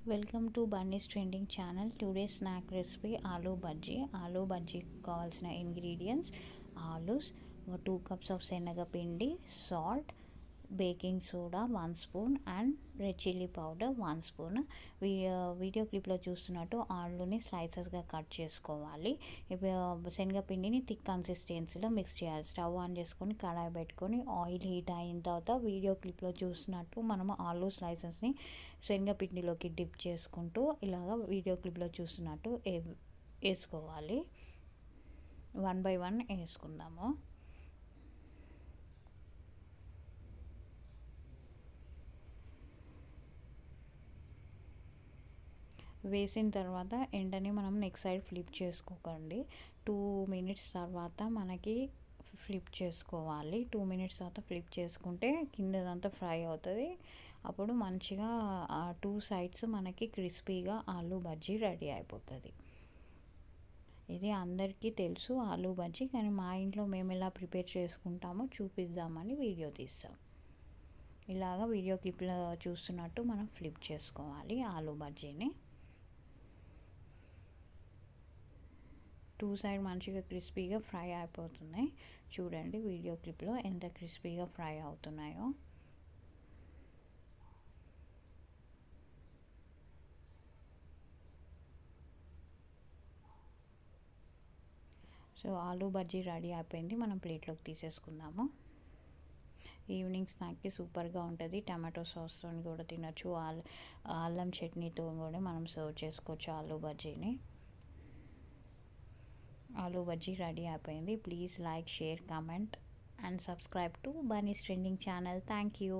Welcome to Bunny's trending channel today snack recipe aloo bajji aloo బజ్జీకి కావాల్సిన ingredients aloos two cups of శనగపిండి salt baking soda one spoon and red chilli powder one spoon. Video video క్లిప్లో చూస్తున్నట్టు ఆలుని స్లైసెస్గా cut చేసుకోవాలి. శనగపిండిని thick కన్సిస్టెన్సీలో mix చేయాలి. Stove on చేసుకొని కడాయి పెట్టుకొని oil heat అయిన తర్వాత వీడియో క్లిప్లో చూస్తున్నట్టు మనము ఆలు స్లైసెస్ని శనగపిండిలోకి డిప్ చేసుకుంటూ ఇలాగ వీడియో క్లిప్లో చూస్తున్నట్టు వేసుకోవాలి. వన్ బై వన్ వేసుకుందాము. వేసిన తర్వాత వెంటనే మనం నెక్స్ట్ సైడ్ ఫ్లిప్ చేసుకోకండి. టూ మినిట్స్ తర్వాత మనకి ఫ్లిప్ చేసుకోవాలి. టూ మినిట్స్ తర్వాత ఫ్లిప్ చేసుకుంటే కిందదంతా ఫ్రై అవుతుంది. అప్పుడు మంచిగా ఆ టూ సైడ్స్ మనకి క్రిస్పీగా ఆలూ బజ్జీ రెడీ అయిపోతుంది. ఇది అందరికీ తెలుసు ఆలూ బజ్జీ కానీ మా ఇంట్లో మేము ఎలా ప్రిపేర్ చేసుకుంటామో చూపిద్దామని వీడియో తీస్తాం ఇలాగ వీడియో క్లిప్లో చూస్తున్నట్టు మనం ఫ్లిప్ చేసుకోవాలి ఆలూ బజ్జీని. టూ సైడ్ మంచిగా క్రిస్పీగా ఫ్రై అయిపోతున్నాయి. చూడండి వీడియో క్లిప్లో ఎంత క్రిస్పీగా ఫ్రై అవుతున్నాయో. సో ఆలూ బజ్జీ రెడీ అయిపోయింది. మనం ప్లేట్లోకి తీసేసుకుందాము. ఈవినింగ్ స్నాక్కి సూపర్గా ఉంటుంది. టమాటో సాస్తో కూడా తినచ్చు. అల్లం చట్నీతో కూడా మనం సర్వ్ చేసుకోవచ్చు ఆలూ బజ్జీని. ఆలూ బజ్జీ రెడీ అయిపోయింది. Please like share comment and subscribe to Bunny's trending channel thank you